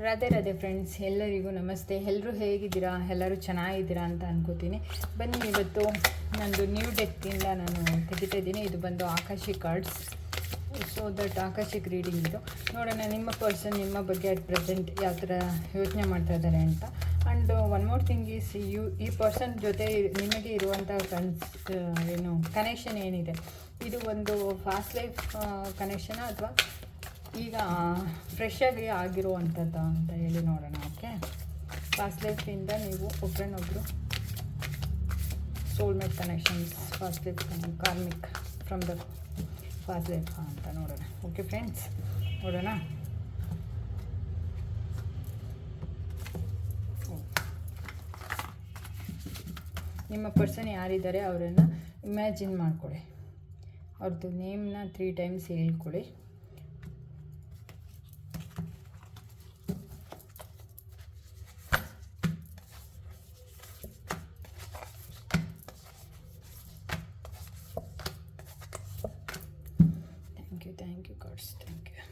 Radhe Radhe friends ಎಲ್ಲರಿಗೂ ನಮಸ್ತೆ. ಎಲ್ಲರೂ ಹೇಗಿದ್ದೀರಾ? ಎಲ್ಲರೂ ಚೆನ್ನಾಗಿದ್ದೀರಾ ಅಂತ ಅನ್ಕೋತೀನಿ. ಬನ್ನಿ ಇವತ್ತು ನಂದು ನ್ಯೂ ಡೆಕ್ಕಿಂದ ನಾನು ತೆಗಿತಾ ಇದ್ದೀನಿ. ಇದು ಬಂದು akashic cards so that akashic reading ಇದು. ನೋಡೋಣ, ನಿಮ್ಮ ಪರ್ಸನ್ ನಿಮ್ಮ ಬಗ್ಗೆ ಅಟ್ ಪ್ರೆಸೆಂಟ್ ಯಾವ ಥರ ಯೋಚನೆ ಮಾಡ್ತಾ ಇದ್ದಾರೆ ಅಂತ. And one more thing is you ಈ ಪರ್ಸನ್ ಜೊತೆ ನಿಮಗೆ ಇರುವಂಥ ಕನ್ಸ್ ಏನು ಕನೆಕ್ಷನ್ ಏನಿದೆ? ಇದು ಒಂದು ಫಾಸ್ಟ್ ಲೈಫ್ ಕನೆಕ್ಷನ ಅಥವಾ ಈಗ ಫ್ರೆಶ್ ಆಗಿ ಆಗಿರುವಂಥದ್ದು ಅಂತ ಹೇಳಿ ನೋಡೋಣ ಓಕೆ ಫಾಸ್ಟ್ ಲೈಫಿಂದ ನೀವು ಒಬ್ಬರನ್ನೊಬ್ಬರು soulmate connections past life karmic from the past life ಅಂತ ನೋಡೋಣ ಓಕೆ ಫ್ರೆಂಡ್ಸ್ ನೋಡೋಣ? ನಿಮ್ಮ ಪರ್ಸನ್ ಯಾರಿದ್ದಾರೆ, ಅವರನ್ನು ಇಮ್ಯಾಜಿನ್ ಮಾಡ್ಕೊಳ್ಳಿ ಅವ್ರದ್ದು ನೇಮ್ನ three times ಹೇಳ್ಕೊಳ್ಳಿ thank you thank you cards thank you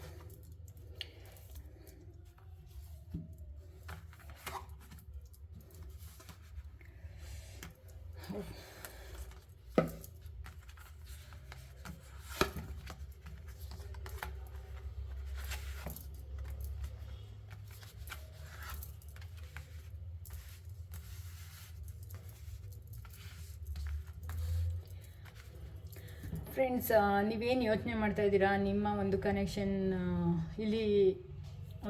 friends ನೀವೇನು ಯೋಚನೆ ಮಾಡ್ತಾ ಇದ್ದೀರಾ? ನಿಮ್ಮ ಒಂದು ಕನೆಕ್ಷನ್ ಇಲ್ಲಿ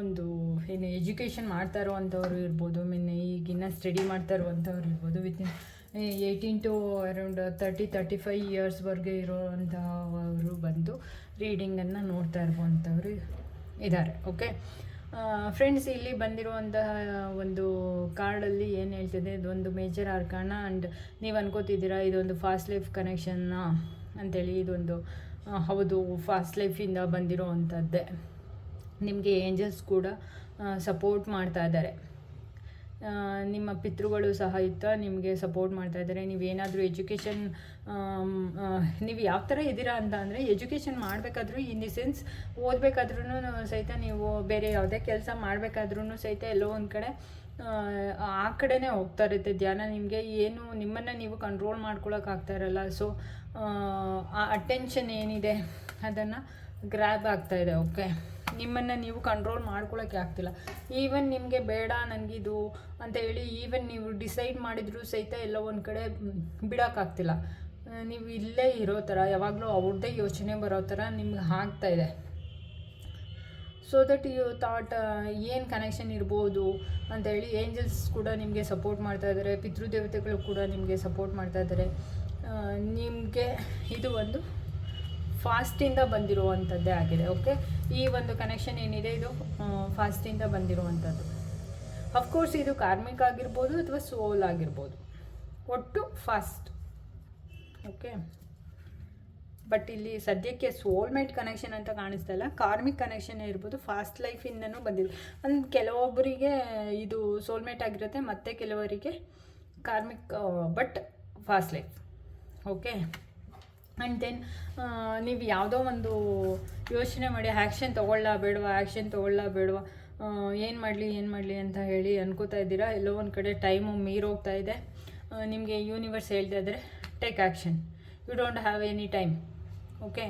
ಒಂದು ಏನು ಎಜುಕೇಷನ್ ಮಾಡ್ತಾ ಇರುವಂಥವ್ರು ಇರ್ಬೋದು ಮೀನ್ ಈಗಿನ್ನ ಸ್ಟಡಿ ಮಾಡ್ತಾ ಇರುವಂಥವ್ರು ಇರ್ಬೋದು within eighteen to around thirty thirty five ಇಯರ್ಸ್ವರೆಗೆ ಇರೋವಂಥವರು ಬಂದು ರೀಡಿಂಗನ್ನು ನೋಡ್ತಾ ಇರುವಂಥವ್ರು ಇದ್ದಾರೆ ಓಕೆ ಫ್ರೆಂಡ್ಸ್ ಇಲ್ಲಿ ಬಂದಿರುವಂತಹ ಒಂದು ಕಾರ್ಡಲ್ಲಿ ಏನು ಹೇಳ್ತಿದೆ ಇದೊಂದು ಮೇಜರ್ ಆರ್ಕಾಣ ಆ್ಯಂಡ್ ನೀವು ಅನ್ಕೋತಿದ್ದೀರಾ, ಇದೊಂದು ಫಾಸ್ಟ್ ಲೈಫ್ ಕನೆಕ್ಷನ್ನ ಅಂತೇಳಿ ಇದೊಂದು ಹೌದು ಫಾಸ್ಟ್ ಲೈಫಿಂದ ಬಂದಿರೋ ಅಂಥದ್ದೇ ನಿಮಗೆ ಏಂಜಲ್ಸ್ ಕೂಡ ಸಪೋರ್ಟ್ ಮಾಡ್ತಾ ಇದ್ದಾರೆ. ನಿಮ್ಮ ಪಿತೃಗಳು ಸಹ ಇತ್ತ ನಿಮಗೆ ಸಪೋರ್ಟ್ ಮಾಡ್ತಾ ಇದ್ದಾರೆ. ನೀವೇನಾದರೂ ಎಜುಕೇಷನ್ ನೀವು ಯಾವ ಥರ ಇದ್ದೀರಾ ಅಂತ ಅಂದರೆ ಎಜುಕೇಷನ್ ಮಾಡಬೇಕಾದ್ರೂ ಇನ್ ದಿ ಸೆನ್ಸ್ ಓದಬೇಕಾದ್ರೂ ಸಹಿತ ನೀವು ಬೇರೆ ಯಾವುದೇ ಕೆಲಸ ಮಾಡಬೇಕಾದ್ರೂ ಸಹಿತ ಎಲ್ಲೋ ಒಂದು ಕಡೆ ಆ, ಕಡೆನೇ ಹೋಗ್ತಾ ಇರುತ್ತೆ ಧ್ಯಾನ. ನಿಮಗೆ ಏನು ನಿಮ್ಮನ್ನು ನೀವು ಕಂಟ್ರೋಲ್ ಮಾಡ್ಕೊಳಕ್ಕಾಗ್ತಾ ಇರಲ್ಲ. ಸೊ ಆ ಅಟೆನ್ಷನ್ ಏನಿದೆ ಅದನ್ನು ಗ್ರ್ಯಾಬ್ ಆಗ್ತಾಯಿದೆ ಓಕೆ ನಿಮ್ಮನ್ನು ನೀವು ಕಂಟ್ರೋಲ್ ಮಾಡ್ಕೊಳ್ಳೋಕ್ಕೆ ಆಗ್ತಿಲ್ಲ. ಈವನ್ ನಿಮಗೆ ಬೇಡ ನನಗಿದು ಅಂತ ಹೇಳಿ ಈವನ್ ನೀವು ಡಿಸೈಡ್ ಮಾಡಿದರೂ ಸಹಿತ ಎಲ್ಲ ಒಂದು ಕಡೆ ಬಿಡೋಕ್ಕಾಗ್ತಿಲ್ಲ ನೀವು ಇಲ್ಲೇ ಇರೋ ಥರ ಯಾವಾಗಲೂ ಅವ್ರದ್ದೇ ಯೋಚನೆ ಬರೋ ಥರ ನಿಮ್ಗೆ ಆಗ್ತಾ ಇದೆ. ಸೊ ದಟ್ ಯು ಥಾಟ್ ಏನು ಕನೆಕ್ಷನ್ ಇರ್ಬೋದು ಅಂತ ಹೇಳಿ ಏಂಜಲ್ಸ್ ಕೂಡ ನಿಮಗೆ ಸಪೋರ್ಟ್ ಮಾಡ್ತಾ ಇದ್ದಾರೆ ಪಿತೃದೇವತೆಗಳು ಕೂಡ ನಿಮಗೆ ಸಪೋರ್ಟ್ ಮಾಡ್ತಾ ಇದ್ದಾರೆ ನಿಮಗೆ ಇದು ಒಂದು ಫಾಸ್ಟಿಂದ ಬಂದಿರುವಂಥದ್ದೇ ಆಗಿದೆ ಓಕೆ ಈ ಒಂದು ಕನೆಕ್ಷನ್ ಏನಿದೆ ಇದು? ಫಾಸ್ಟಿಂದ ಬಂದಿರುವಂಥದ್ದು. ಅಫ್ಕೋರ್ಸ್ ಇದು ಕಾರ್ಮಿಕ ಆಗಿರ್ಬೋದು ಅಥವಾ ಸೋಲ್ ಆಗಿರ್ಬೋದು. ಒಟ್ಟು ಫಾಸ್ಟ್ ಓಕೆ ಬಟ್ ಇಲ್ಲಿ ಸದ್ಯಕ್ಕೆ ಸೋಲ್ಮೇಟ್ ಕನೆಕ್ಷನ್ ಅಂತ ಕಾಣಿಸ್ತಾ ಇಲ್ಲ. ಕಾರ್ಮಿಕ್ ಕನೆಕ್ಷನ್ ಇರ್ಬೋದು ಫಾಸ್ಟ್ ಲೈಫಿಂದನೂ ಬಂದಿದೆ. ಅಂದ್ರೆ ಕೆಲವೊಬ್ಬರಿಗೆ ಇದು ಸೋಲ್ಮೇಟ್ ಆಗಿರುತ್ತೆ, ಮತ್ತೆ ಕೆಲವರಿಗೆ karmic but past life okay and then ನೀವು ಯಾವುದೋ ಒಂದು ಯೋಚನೆ ಮಾಡಿ ಆ್ಯಕ್ಷನ್ ತೊಗೊಳ್ಳ ಬೇಡವಾ ಆ್ಯಕ್ಷನ್ ತೊಗೊಳ್ಳ ಬೇಡವಾ ಏನು ಮಾಡಲಿ ಏನು ಮಾಡಲಿ ಅಂತ ಹೇಳಿ ಅನ್ಕೋತಾ ಇದ್ದೀರಾ? ಎಲ್ಲೋ ಒಂದು ಕಡೆ ಟೈಮು ಮೀರೋಗ್ತಾ ಇದೆ. ನಿಮಗೆ ಯೂನಿವರ್ಸ್ ಹೇಳ್ತಾ ಇದ್ದರೆ take action you don't have any time okay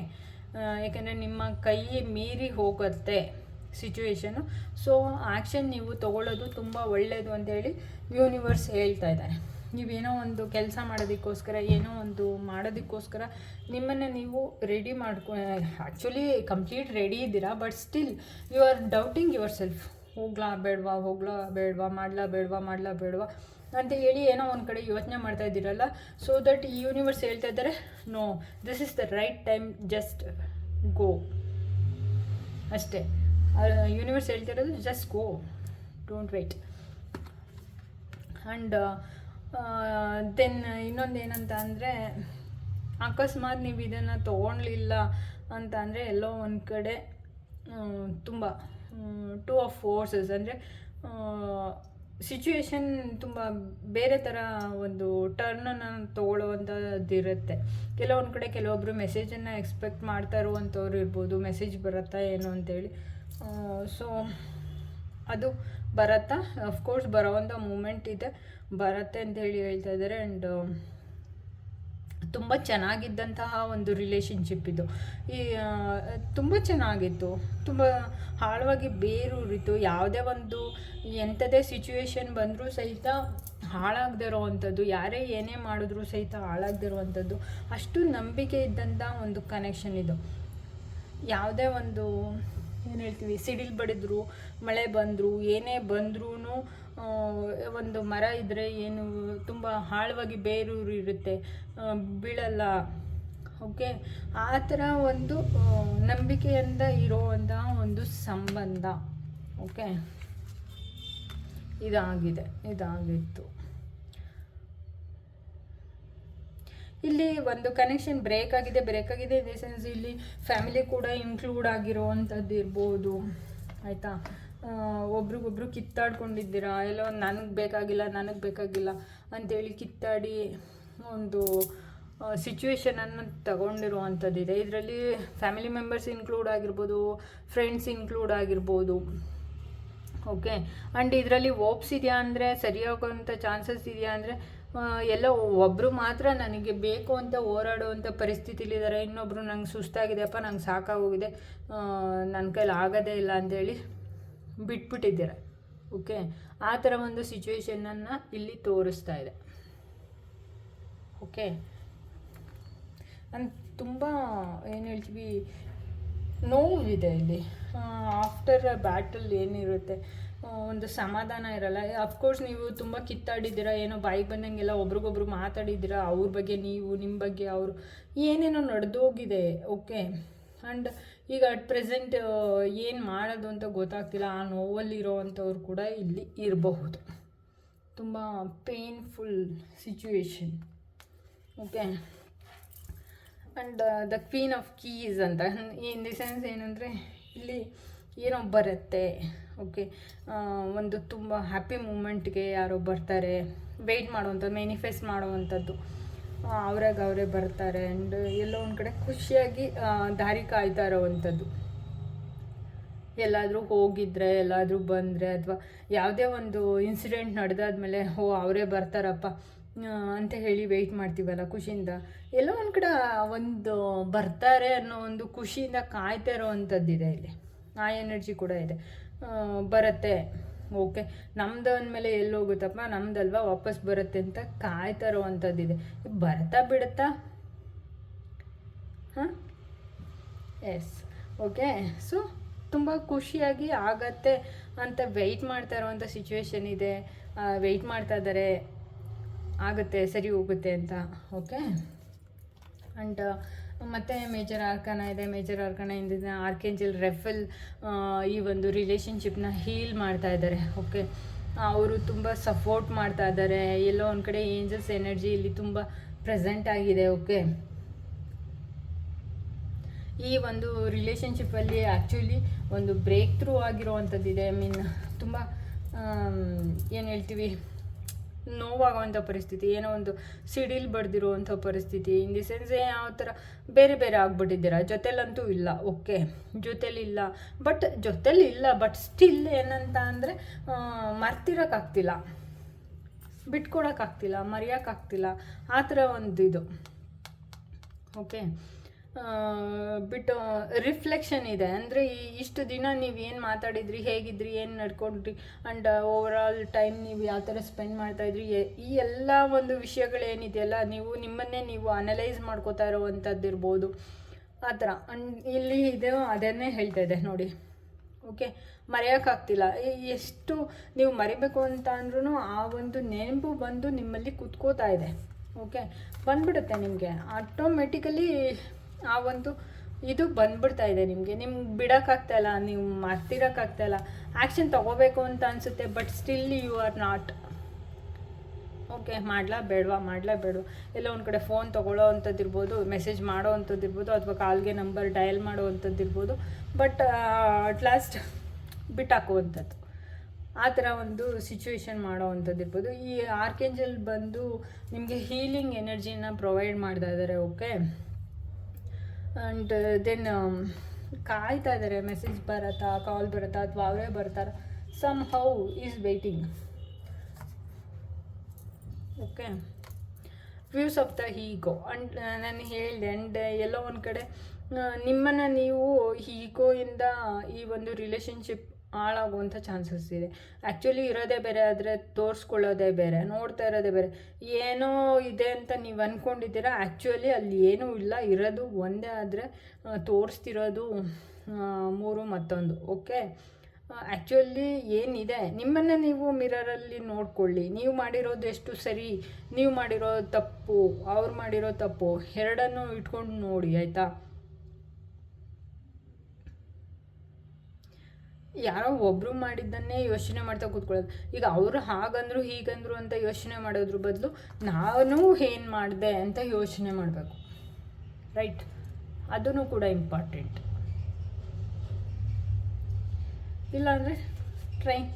ಯಾಕೆಂದರೆ ನಿಮ್ಮ ಕೈ ಮೀರಿ ಹೋಗುತ್ತೆ ಸಿಚುವೇಶನು ಸೊ ಆ್ಯಕ್ಷನ್ ನೀವು ತಗೊಳ್ಳೋದು ತುಂಬ ಒಳ್ಳೆಯದು ಅಂತೇಳಿ ಯೂನಿವರ್ಸ್ ಹೇಳ್ತಾ ಇದ್ದಾರೆ. ನೀವೇನೋ ಒಂದು ಕೆಲಸ ಮಾಡೋದಕ್ಕೋಸ್ಕರ, ಏನೋ ಒಂದು ಮಾಡೋದಕ್ಕೋಸ್ಕರ ನಿಮ್ಮನ್ನು ನೀವು ರೆಡಿ ಮಾಡ್ಕೊ ಆ್ಯಕ್ಚುಲಿ ಕಂಪ್ಲೀಟ್ ರೆಡಿ ಇದ್ದೀರಾ but still you are doubting yourself ಹೋಗ್ಲಾ ಬೇಡವಾ ಹೋಗ್ಲಾ ಬೇಡವಾ, ಮಾಡ್ಲಾ ಬೇಡವಾ ಮಾಡ್ಲಾ ಬೇಡವಾ ಅಂತ ಹೇಳಿ ಏನೋ ಒಂದು ಕಡೆ ಯೋಚನೆ ಮಾಡ್ತಾ ಇದ್ದೀರಲ್ಲ ಸೊ ದಟ್ ಈ ಯೂನಿವರ್ಸ್ ಹೇಳ್ತಾ ಇದ್ದಾರೆ no this is the right time just go ಅಷ್ಟೇ. ಯೂನಿವರ್ಸ್ ಹೇಳ್ತಾ ಇರೋದು just go don't wait and then ಇನ್ನೊಂದು ಏನಂತ ಅಂದರೆ, ಅಕಸ್ಮಾತ್ ನೀವು ಇದನ್ನು ತೊಗೊಳ್ಲಿಲ್ಲ ಅಂತ ಅಂದರೆ ಎಲ್ಲೋ ಒಂದು ಕಡೆ ತುಂಬ ಟೂ ಆಫ್ ಫೋರ್ಸಸ್ ಅಂದರೆ ಸಿಚುವೇಶನ್ ತುಂಬ ಬೇರೆ ಥರ ಒಂದು ಟರ್ನನ್ನು ತೊಗೊಳ್ಳೋವಂಥದ್ದಿರುತ್ತೆ ಕೆಲವೊಂದು ಕಡೆ ಕೆಲವೊಬ್ಬರು ಮೆಸೇಜನ್ನು ಎಕ್ಸ್ಪೆಕ್ಟ್ ಮಾಡ್ತಾ ಇರುವಂಥವ್ರು ಇರ್ಬೋದು ಮೆಸೇಜ್ ಬರುತ್ತಾ ಏನು ಅಂತೇಳಿ. ಸೊ ಅದು ಬರತ್ತಾ? ಅಫ್ಕೋರ್ಸ್ ಬರೋವಂಥ ಮೂಮೆಂಟ್ ಇದೆ. ಬರುತ್ತೆ ಅಂತ ಹೇಳಿ ಹೇಳ್ತಾ ಇದ್ದಾರೆ ಆ್ಯಂಡ್ ತುಂಬ ಚೆನ್ನಾಗಿದ್ದಂತಹ ಒಂದು ರಿಲೇಷನ್ಶಿಪ್ ಇದು. ಈ ತುಂಬ ಚೆನ್ನಾಗಿತ್ತು. ತುಂಬ ಆಳವಾಗಿ ಬೇರೂರಿತು ಯಾವುದೇ ಒಂದು ಎಂಥದೇ ಸಿಚುವೇಶನ್ ಬಂದರೂ ಸಹಿತ ಹಾಳಾಗದೇ ಇರೋವಂಥದ್ದು. ಯಾರೇ ಏನೇ ಮಾಡಿದ್ರೂ ಸಹಿತ ಹಾಳಾಗದೇ ಇರುವಂಥದ್ದು. ಅಷ್ಟು ನಂಬಿಕೆ ಇದ್ದಂಥ ಒಂದು ಕನೆಕ್ಷನ್ ಇದು. ಯಾವುದೇ ಒಂದು ಏನು ಹೇಳ್ತೀವಿ? ಸಿಡಿಲು ಬಡಿದ್ರು, ಮಳೆ ಬಂದರು, ಏನೇ ಬಂದ್ರೂ ಒಂದು ಮರ ಇದ್ದರೆ ಏನು ತುಂಬ ಆಳವಾಗಿ ಬೇರೂರು ಇರುತ್ತೆ. ಬೀಳಲ್ಲ. ಓಕೆ? ಆ ಥರ ಒಂದು ನಂಬಿಕೆಯಿಂದ ಇರೋವಂಥ ಒಂದು ಸಂಬಂಧ. ಓಕೆ? ಇದಾಗಿದೆ. ಇದಾಗಿತ್ತು. ಇಲ್ಲಿ ಒಂದು ಕನೆಕ್ಷನ್ ಬ್ರೇಕ್ ಆಗಿದೆ ಬ್ರೇಕ್ ಆಗಿದೆ ಇನ್ ದ ಸೆನ್ಸ್ ಇಲ್ಲಿ ಫ್ಯಾಮಿಲಿ ಕೂಡ ಇನ್ಕ್ಲೂಡ್ ಆಗಿರೋವಂಥದ್ದು ಇರ್ಬೋದು. ಆಯಿತಾ? ಒಬ್ರಿಗೊಬ್ರು ಕಿತ್ತಾಡ್ಕೊಂಡಿದ್ದೀರಾ? ಎಲ್ಲೋ ನನಗೆ ಬೇಕಾಗಿಲ್ಲ ನನಗೆ ಬೇಕಾಗಿಲ್ಲ ಅಂತೇಳಿ ಕಿತ್ತಾಡಿ ಒಂದು ಸಿಚುವೇಶನನ್ನು ತಗೊಂಡಿರುವಂಥದ್ದಿದೆ ಇದರಲ್ಲಿ ಫ್ಯಾಮಿಲಿ ಮೆಂಬರ್ಸ್ ಇನ್ಕ್ಲೂಡ್ ಆಗಿರ್ಬೋದು ಫ್ರೆಂಡ್ಸ್ ಇನ್ಕ್ಲೂಡ್ ಆಗಿರ್ಬೋದು. ಓಕೆ ಆ್ಯಂಡ್ ಇದರಲ್ಲಿ ಓಪ್ಸ್ ಇದೆಯಾ ಅಂದರೆ, ಸರಿಯಾಗುವಂಥ ಚಾನ್ಸಸ್ ಇದೆಯಾ ಅಂದರೆ ಎಲ್ಲ ಒಬ್ಬರು ಮಾತ್ರ ನನಗೆ ಬೇಕು ಅಂತ ಹೋರಾಡುವಂಥ ಪರಿಸ್ಥಿತಿಲಿದ್ದಾರೆ. ಇನ್ನೊಬ್ಬರು ನಂಗೆ ಸುಸ್ತಾಗಿದೆಯಪ್ಪ ನಂಗೆ ಸಾಕಾಗೋಗಿದೆ ನನ್ನ ಕೈಲಿ ಆಗೋದೇ ಇಲ್ಲ ಅಂತೇಳಿ ಬಿಟ್ಬಿಟ್ಟಿದ್ದೀರ. ಓಕೆ? ಆ ಥರ ಒಂದು ಸಿಚುವೇಶನನ್ನು ಇಲ್ಲಿ ತೋರಿಸ್ತಾ ಇದೆ. ಓಕೆ? ನಾನು ತುಂಬ ಏನು ಹೇಳ್ತೀವಿ ಇದೆ ಇಲ್ಲಿ. ಆಫ್ಟರ್ ಬ್ಯಾಟಲ್ ಏನಿರುತ್ತೆ ಒಂದು ಸಮಾಧಾನ ಇರಲ್ಲ. ಅಫ್ಕೋರ್ಸ್ ನೀವು ತುಂಬ ಕಿತ್ತಾಡಿದ್ದೀರಾ, ಏನೋ ಬಾಯಿಗೆ ಬಂದಂಗೆಲ್ಲ ಒಬ್ರಿಗೊಬ್ರು ಮಾತಾಡಿದ್ದೀರಾ, ಅವ್ರ ಬಗ್ಗೆ ನೀವು ನಿಮ್ಮ ಬಗ್ಗೆ ಅವರು, ಏನೇನೋ ನಡೆದೋಗಿದೆ ಓಕೆ ಆ್ಯಂಡ್ ಈಗ ಅಟ್ ಪ್ರೆಸೆಂಟ್ ಏನು ಮಾಡೋದು ಅಂತ ಗೊತ್ತಾಗ್ತಿಲ್ಲ, ಆ ನೋವಲ್ಲಿರೋವಂಥವ್ರು ಕೂಡ ಇಲ್ಲಿ ಇರಬಹುದು. ತುಂಬ painful situation okay and the queen of keys ಅಂತ ಇನ್ ದಿ ಸೆನ್ಸ್ ಏನಂದರೆ, ಇಲ್ಲಿ ಏನೋ ಬರುತ್ತೆ. ಓಕೆ ಒಂದು ತುಂಬ ಹ್ಯಾಪಿ ಮೂಮೆಂಟ್ಗೆ ಯಾರೋ ಬರ್ತಾರೆ. ವೆಯ್ಟ್ ಮಾಡುವಂಥದ್ದು ಮ್ಯಾನಿಫೆಸ್ಟ್ ಮಾಡುವಂಥದ್ದು. ಅವ್ರಾಗ ಅವರೇ ಬರ್ತಾರೆ ಆ್ಯಂಡ್ ಎಲ್ಲೋ ಒಂದು ಕಡೆ ಖುಷಿಯಾಗಿ ದಾರಿ ಕಾಯ್ತಾ ಇರೋವಂಥದ್ದು. ಎಲ್ಲಾದರೂ ಹೋಗಿದ್ರೆ, ಎಲ್ಲಾದರೂ ಬಂದರೆ ಅಥವಾ ಯಾವುದೇ ಒಂದು ಇನ್ಸಿಡೆಂಟ್ ನಡೆದಾದ್ಮೇಲೆ, ಓ, ಅವರೇ ಬರ್ತಾರಪ್ಪ ಅಂತ ಹೇಳಿ ವೆಯ್ಟ್ ಮಾಡ್ತೀವಲ್ಲ ಖುಷಿಯಿಂದ? ಎಲ್ಲೋ ಒಂದು ಕಡೆ ಒಂದು ಬರ್ತಾರೆ ಅನ್ನೋ ಒಂದು ಖುಷಿಯಿಂದ ಕಾಯ್ತಾ ಇರೋವಂಥದ್ದಿದೆ ಇಲ್ಲಿ. ಆ ಎನರ್ಜಿ ಕೂಡ ಇದೆ. ಬರುತ್ತೆ. ಓಕೆ. ನಮ್ದು ಅಂದಮೇಲೆ ಎಲ್ಲೋಗುತ್ತಪ್ಪ ನಮ್ದಲ್ವಾ? ವಾಪಸ್ ಬರುತ್ತೆ ಅಂತ ಕಾಯ್ತಾ ಇರೋವಂಥದ್ದಿದೆ ಬರ್ತಾ ಬಿಡುತ್ತಾ? ಹಾಂ? Yes okay. ಸೊ ತುಂಬ ಖುಷಿಯಾಗಿ ಆಗತ್ತೆ ಅಂತ ವೆಯ್ಟ್ ಮಾಡ್ತಾ ಇರೋವಂಥ ಸಿಚುವೇಶನ್ ಇದೆ. ವೆಯ್ಟ್ ಮಾಡ್ತಾ ಇದ್ದಾರೆ. ಆಗುತ್ತೆ, ಸರಿ ಹೋಗುತ್ತೆ ಅಂತ. ಓಕೆ. ಆ್ಯಂಡ್ ಮತ್ತು ಮೇಜರ್ ಆರ್ಕನ ಇದೆ, ಮೇಜರ್ ಆರ್ಕನ ಇಂದ ಆರ್ಕೆಂಜಲ್ ರೆಫಲ್ ಈ ಒಂದು ರಿಲೇಷನ್ಶಿಪ್ನ ಹೀಲ್ ಮಾಡ್ತಾ ಇದ್ದಾರೆ. ಓಕೆ ಅವರು ತುಂಬ ಸಪೋರ್ಟ್ ಮಾಡ್ತಾ ಇದ್ದಾರೆ. ಎಲ್ಲೋ ಒಂದು ಕಡೆ ಏಂಜಲ್ಸ್ ಎನರ್ಜಿ ಇಲ್ಲಿ ತುಂಬ ಪ್ರೆಸೆಂಟ್ ಆಗಿದೆ ಓಕೆ ಈ ಒಂದು ರಿಲೇಷನ್ಶಿಪ್ಪಲ್ಲಿ ಆ್ಯಕ್ಚುಲಿ ಒಂದು ಬ್ರೇಕ್ ಥ್ರೂ ಆಗಿರುವಂಥದ್ದಿದೆ. ಐ ಮೀನ್ ತುಂಬ ಏನು ಹೇಳ್ತೀವಿ? ನೋವಾಗುವಂಥ ಪರಿಸ್ಥಿತಿ, ಏನೋ ಒಂದು ಸಿಡಿಲ್ ಬಡ್ದಿರುವಂಥ ಪರಿಸ್ಥಿತಿ ಇನ್ ದಿ ಸೆನ್ಸ್ ಯಾವ ಥರ ಬೇರೆ ಬೇರೆ ಆಗಿಬಿಟ್ಟಿದ್ದೀರಾ? ಜೊತೆಲಂತೂ ಇಲ್ಲ ಓಕೆ ಜೊತೆಲಿಲ್ಲ ಬಟ್ ಜೊತೆಲಿ ಇಲ್ಲ ಬಟ್ ಸ್ಟಿಲ್ ಏನಂತ ಅಂದರೆ ಮರ್ತಿರೋಕ್ಕಾಗ್ತಿಲ್ಲ. ಬಿಟ್ಕೊಡೋಕ್ಕಾಗ್ತಿಲ್ಲ, ಮರೆಯೋಕ್ಕಾಗ್ತಿಲ್ಲ. ಆ ಥರ ಒಂದು ಇದು. ಓಕೆ ಬಿಟ್ಟು ರಿಫ್ಲೆಕ್ಷನ್ ಇದೆ. ಅಂದರೆ ಈ ಇಷ್ಟು ದಿನ ನೀವು ಏನು ಮಾತಾಡಿದ್ರಿ, ಹೇಗಿದ್ರಿ, ಏನು ನಡ್ಕೊಂಡ್ರಿ ಆ್ಯಂಡ್ ಓವರ್ ಟೈಮ್ ನೀವು ಯಾವ ಥರ ಸ್ಪೆಂಡ್ ಮಾಡ್ತಾಯಿದ್ರಿ ಈ ಎಲ್ಲ ಒಂದು ವಿಷಯಗಳೇನಿದೆಯಲ್ಲ ನೀವು ನಿಮ್ಮನ್ನೇ ನೀವು ಅನಲೈಸ್ ಮಾಡ್ಕೋತಾ ಇರೋವಂಥದ್ದು ಇರ್ಬೋದು. ಆ ಥರ. ಅಂಡ್ ಇಲ್ಲಿ ಇದೆ ಅದನ್ನೇ ಹೇಳ್ತಾ ಇದೆ ನೋಡಿ. ಓಕೆ ಮರೆಯೋಕ್ಕಾಗ್ತಿಲ್ಲ. ಎಷ್ಟು ನೀವು ಮರಿಬೇಕು ಅಂತ ಅಂದ್ರೂ ಆ ಒಂದು ನೆನಪು ಬಂದು ನಿಮ್ಮಲ್ಲಿ ಕುತ್ಕೋತಾ ಇದೆ. ಓಕೆ ಬಂದ್ಬಿಡುತ್ತೆ ನಿಮಗೆ. ಆಟೋಮೆಟಿಕಲಿ ಆ ಒಂದು ಇದು ಬಂದ್ಬಿಡ್ತಾ ಇದೆ ನಿಮಗೆ. ನಿಮ್ಗೆ ಬಿಡೋಕ್ಕಾಗ್ತಾಯಿಲ್ಲ ನೀವು ಮರ್ತಿರೋಕ್ಕಾಗ್ತಾಯಿಲ್ಲ ಆ್ಯಕ್ಷನ್ ತೊಗೋಬೇಕು ಅಂತ ಅನಿಸುತ್ತೆ but still you are not okay ಮಾಡ್ಲಾ ಬೇಡವಾ ಮಾಡ್ಲಾ ಬೇಡವಾ. ಎಲ್ಲ ಒಂದು ಕಡೆ ಫೋನ್ ತೊಗೊಳ್ಳೋ ಅಂಥದ್ದು ಇರ್ಬೋದು ಮೆಸೇಜ್ ಮಾಡೋ ಅಂಥದ್ದು ಇರ್ಬೋದು, ಅಥವಾ ಕಾಲ್ಗೆ ನಂಬರ್ ಡಯಲ್ ಮಾಡೋ ಅಂಥದ್ದು ಇರ್ಬೋದು. ಬಟ್ ಅಟ್ ಲಾಸ್ಟ್ ಬಿಟ್ಟಾಕುವಂಥದ್ದು ಆ ಥರ ಒಂದು ಸಿಚುವೇಶನ್ ಮಾಡೋ ಅಂಥದ್ದು ಇರ್ಬೋದು. ಈ ಆರ್ಕೆಂಜಲ್ ಬಂದು ನಿಮಗೆ ಹೀಲಿಂಗ್ ಎನರ್ಜಿನ ಪ್ರೊವೈಡ್ ಮಾಡ್ತಾ ಇದ್ದಾರೆ ಓಕೆ ಆ್ಯಂಡ್ ದೆನ್ ಕಾಯ್ತಾ ಇದ್ದಾರೆ ಮೆಸೇಜ್ ಬರತ್ತಾ ಕಾಲ್ ಬರುತ್ತಾ, ಅಥವಾ ಅವರೇ ಬರ್ತಾರ. Somehow is waiting okay views of the ego and ನಾನು ಹೇಳಿದೆ ಆ್ಯಂಡ್ ಎಲ್ಲೋ ಒಂದು ಕಡೆ ನಿಮ್ಮನ್ನು ನೀವು ಹೀಗೋಯಿಂದ ಈ ಒಂದು ರಿಲೇಷನ್ಶಿಪ್ ಹಾಳಾಗುವಂಥ ಚಾನ್ಸಸ್ ಇದೆ. ಆ್ಯಕ್ಚುಲಿ ಇರೋದೇ ಬೇರೆ, ಆದರೆ ತೋರಿಸ್ಕೊಳ್ಳೋದೇ ಬೇರೆ, ನೋಡ್ತಾ ಇರೋದೇ ಬೇರೆ. ಏನೋ ಇದೆ ಅಂತ ನೀವು ಅಂದ್ಕೊಂಡಿದ್ದೀರಾ ಆ್ಯಕ್ಚುಲಿ ಅಲ್ಲಿ ಏನೂ ಇಲ್ಲ, ಇರೋದು ಒಂದೇ ಆದರೆ ತೋರಿಸ್ತಿರೋದು ಮೂರು ಮತ್ತೊಂದು ಓಕೆ ಆ್ಯಕ್ಚುಲಿ ಏನಿದೆ? ನಿಮ್ಮನ್ನು ನೀವು ಮಿರರಲ್ಲಿ ನೋಡ್ಕೊಳ್ಳಿ. ನೀವು ಮಾಡಿರೋದು ಎಷ್ಟು ಸರಿ? ನೀವು ಮಾಡಿರೋ ತಪ್ಪು, ಅವ್ರು ಮಾಡಿರೋ ತಪ್ಪು, ಎರಡನ್ನೂ ಇಟ್ಕೊಂಡು ನೋಡಿ, ಆಯಿತಾ? ಯಾರೋ ಒಬ್ಬರು ಮಾಡಿದ್ದನ್ನೇ ಯೋಚನೆ ಮಾಡ್ತಾ ಕೂತ್ಕೊಳ್ಳೋದು. ಈಗ ಅವರು ಹಾಗಂದ್ರು ಹೀಗಂದ್ರು ಅಂತ ಯೋಚನೆ ಮಾಡೋದ್ರ ಬದಲು ನಾನು ಏನು ಮಾಡಿದೆ ಅಂತ ಯೋಚನೆ ಮಾಡಬೇಕು. ರೈಟ್? ಅದೂ ಕೂಡ ಇಂಪಾರ್ಟೆಂಟ್. ಇಲ್ಲಾಂದರೆ ಟ್ರೈನ್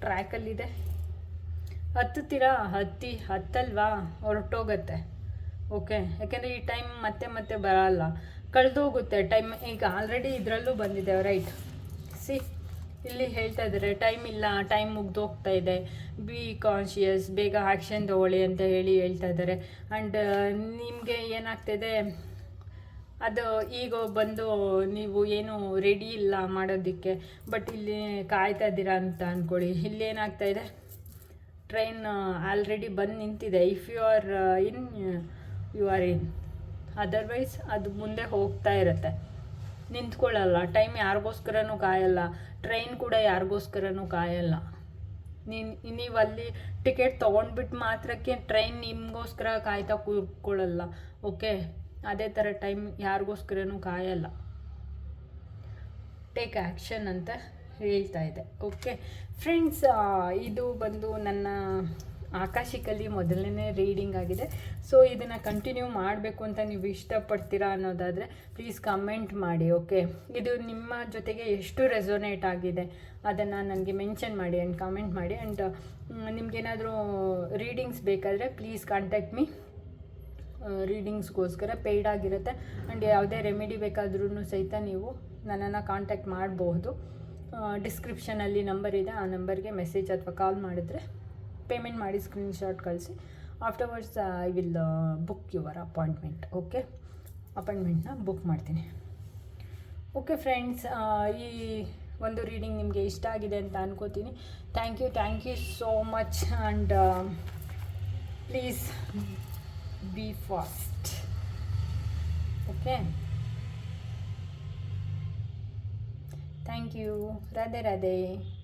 ಟ್ರ್ಯಾಕಲ್ಲಿದೆ. ಹತ್ತುತ್ತೀರಾ? ಹತ್ತಿ, ಹತ್ತಲ್ವಾ? ಹೊರಟೋಗತ್ತೆ. ಓಕೆ? ಯಾಕೆಂದರೆ ಈ ಟೈಮ್ ಮತ್ತೆ ಮತ್ತೆ ಬರಲ್ಲ. ಕಳೆದೋಗುತ್ತೆ. ಟೈಮ್ ಈಗ ಆಲ್ರೆಡಿ ಇದರಲ್ಲೂ ಬಂದಿದೆ, ರೈಟ್? ಸಿ, ಇಲ್ಲಿ ಹೇಳ್ತಾ ಇದ್ದಾರೆ ಟೈಮ್ ಇಲ್ಲ ಟೈಮ್ ಮುಗ್ದೋಗ್ತಾ ಇದೆ. ಬಿ ಕಾನ್ಷಿಯಸ್ ಬೇಗ ಆ್ಯಕ್ಷನ್ ತಗೊಳ್ಳಿ ಅಂತ ಹೇಳಿ ಹೇಳ್ತಾ ಇದ್ದಾರೆ. ಆ್ಯಂಡ್ ನಿಮಗೆ ಏನಾಗ್ತಿದೆ ಅದು ಈಗ ಬಂದು ನೀವು ಏನು ರೆಡಿ ಇಲ್ಲ ಮಾಡೋದಕ್ಕೆ ಬಟ್ ಇಲ್ಲಿ ಕಾಯ್ತಾ ಇದ್ದೀರಾ ಅಂತ ಅಂದ್ಕೊಳ್ಳಿ ಇಲ್ಲಿ ಏನಾಗ್ತಾ ಇದೆ? ಟ್ರೈನ್ ಆಲ್ರೆಡಿ ಬಂದು ನಿಂತಿದೆ. If you are in you are in otherwise ಅದು ಮುಂದೆ ಹೋಗ್ತಾ ಇರುತ್ತೆ. ನಿಂತ್ಕೊಳ್ಳಲ್ಲ. ಟೈಮ್ ಯಾರಿಗೋಸ್ಕರನೂ ಕಾಯಲ್ಲ. ಟ್ರೈನ್ ಕೂಡ ಯಾರಿಗೋಸ್ಕರನೂ ಕಾಯಲ್ಲ. ನೀನು ನೀವು ಅಲ್ಲಿ ಟಿಕೆಟ್ ತೊಗೊಂಡ್ಬಿಟ್ಟು ಮಾತ್ರಕ್ಕೆ ಟ್ರೈನ್ ನಿಮಗೋಸ್ಕರ ಕಾಯ್ತಾ ಕೂತ್ಕೊಳ್ಳಲ್ಲ. ಓಕೆ ಅದೇ ಥರ ಟೈಮ್ ಯಾರಿಗೋಸ್ಕರನೂ ಕಾಯಲ್ಲ. ಟೇಕ್ ಆ್ಯಕ್ಷನ್ ಅಂತ ಹೇಳ್ತಾ ಇದೆ. ಓಕೆ ಫ್ರೆಂಡ್ಸ್ ಇದು ಬಂದು ನನ್ನ ಆಕಾಶಿಕಲ್ಲಿ ಮೊದಲನೇ ರೀಡಿಂಗ್ ಆಗಿದೆ. ಸೊ ಇದನ್ನು ಕಂಟಿನ್ಯೂ ಮಾಡಬೇಕು ಅಂತ ನೀವು ಇಷ್ಟಪಡ್ತೀರಾ ಅನ್ನೋದಾದರೆ ಪ್ಲೀಸ್ ಕಮೆಂಟ್ ಮಾಡಿ ಓಕೆ ಇದು ನಿಮ್ಮ ಜೊತೆಗೆ ಎಷ್ಟು ರೆಸೊನೇಟ್ ಆಗಿದೆ ಅದನ್ನು ನನಗೆ ಮೆನ್ಷನ್ ಮಾಡಿ ಆ್ಯಂಡ್ ಕಮೆಂಟ್ ಮಾಡಿ. ಆ್ಯಂಡ್ ನಿಮಗೇನಾದರೂ ರೀಡಿಂಗ್ಸ್ ಬೇಕಾದರೆ ಪ್ಲೀಸ್ ಕಾಂಟ್ಯಾಕ್ಟ್ ಮೀ ರೀಡಿಂಗ್ಸ್ಗೋಸ್ಕರ ಪೇಯ್ಡ್ ಆಗಿರುತ್ತೆ. ಆ್ಯಂಡ್ ಯಾವುದೇ ರೆಮಿಡಿ ಬೇಕಾದ್ರೂ ಸಹಿತ ನೀವು ನನ್ನನ್ನು ಕಾಂಟ್ಯಾಕ್ಟ್ ಮಾಡಬಹುದು ಡಿಸ್ಕ್ರಿಪ್ಷನಲ್ಲಿ ನಂಬರ್ ಇದೆ. ಆ ನಂಬರ್ಗೆ ಮೆಸೇಜ್ ಅಥವಾ ಕಾಲ್ ಮಾಡಿದ್ರೆ ಪೇಮೆಂಟ್ ಮಾಡಿ ಸ್ಕ್ರೀನ್ಶಾಟ್ ಕಳಿಸಿ. Afterwards I will book your appointment okay ಅಪಾಯಿಂಟ್ಮೆಂಟ್ನ book ಮಾಡ್ತೀನಿ. ಓಕೆ ಫ್ರೆಂಡ್ಸ್ ಈ ಒಂದು ರೀಡಿಂಗ್ ನಿಮಗೆ ಇಷ್ಟ ಆಗಿದೆ ಅಂತ ಅನ್ಕೋತೀನಿ. Thank you thank you so much and please be fast okay thank you Radhe Radhe